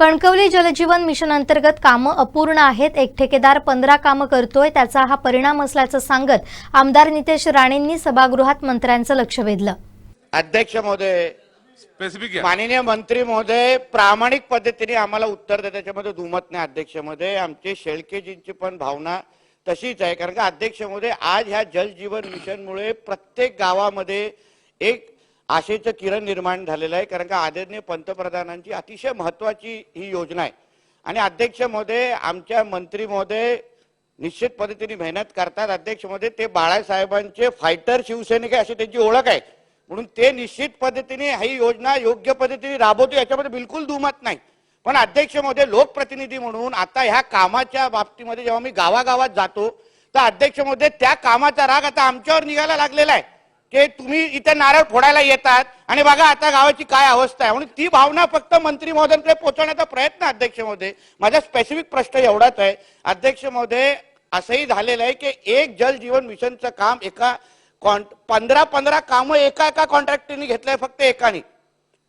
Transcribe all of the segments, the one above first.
कणकवली जलजीवन mission अंतर्गत कामं अपूर्ण आहेत. एक ठेकेदार पंधरा कामं करतोय. त्याचा हा परिणाम असल्याचं सांगत आमदार नितेश राणेंनी सभागृहात मंत्र्यांचं लक्ष वेधलं. अध्यक्ष महोदय स्पेसिफिक माननीय मंत्री महोदय प्रामाणिक पद्धतीने आम्हाला उत्तर द्या त्याच्यामध्ये दुमत नाही अध्यक्ष महोदय. आमचे शेळकेजींची पण भावना तशीच आहे. कारण का अध्यक्ष महोदय आज ह्या जलजीवन मिशनमुळे प्रत्येक गावामध्ये एक आशेचं किरण निर्माण झालेलं आहे कारण का आदरणीय पंतप्रधानांची अतिशय महत्वाची ही योजना आहे. आणि अध्यक्ष महोदय आमच्या मंत्री महोदय निश्चित पद्धतीने मेहनत करतात. अध्यक्ष महोदय ते बाळासाहेबांचे फायटर शिवसैनिक आहे अशी त्यांची ओळख आहे. म्हणून ते निश्चित पद्धतीने ही योजना योग्य पद्धतीने राबवतो याच्यामध्ये बिलकुल दुमत नाही. पण अध्यक्ष महोदय लोकप्रतिनिधी म्हणून आता ह्या कामाच्या बाबतीमध्ये जेव्हा मी गावागावात जातो तर अध्यक्ष महोदय त्या कामाचा राग आता आमच्यावर निघायला लागलेला आहे. की तुम्ही इथे नारळ फोडायला येतात आणि बघा आता गावाची काय अवस्था आहे. म्हणून ती भावना फक्त मंत्री महोदयांकडे पोहोचवण्याचा प्रयत्न अध्यक्ष महोदय. माझा स्पेसिफिक प्रश्न एवढाच आहे. अध्यक्ष महोदय असंही झालेलं आहे की एक जल जीवन मिशनचं काम एका कॉन् पंधरा पंधरा कामं एका एका कॉन्ट्रॅक्टरने घेतलंय फक्त एकाने.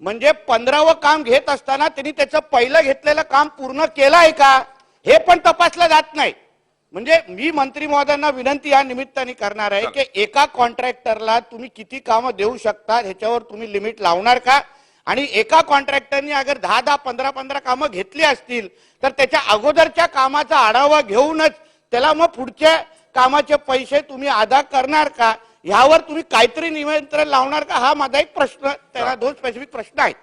म्हणजे पंधरावं काम घेत असताना त्यांनी त्याचं पहिलं घेतलेलं काम पूर्ण केलं आहे का? हे पण तपासलं जात नाही. म्हणजे मी मंत्री महोदयांना विनंती या निमित्ताने करणार आहे की एका कॉन्ट्रॅक्टरला तुम्ही किती कामं देऊ शकता ह्याच्यावर तुम्ही लिमिट लावणार का? आणि एका कॉन्ट्रॅक्टरनी अगर दहा दहा पंधरा पंधरा कामं घेतली असतील तर त्याच्या अगोदरच्या कामाचा आढावा घेऊनच त्याला मग पुढच्या कामाचे पैसे तुम्ही अदा करणार का? ह्यावर तुम्ही काहीतरी नियंत्रण लावणार का? हा माझा एक प्रश्न त्याला दोन स्पेसिफिक प्रश्न आहेत.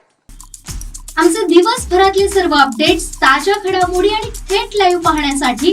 आमचे दिवसभरातले सर्व अपडेट्स ताज्या घडामोडी आणि थेट लाईव्ह पाहण्यासाठी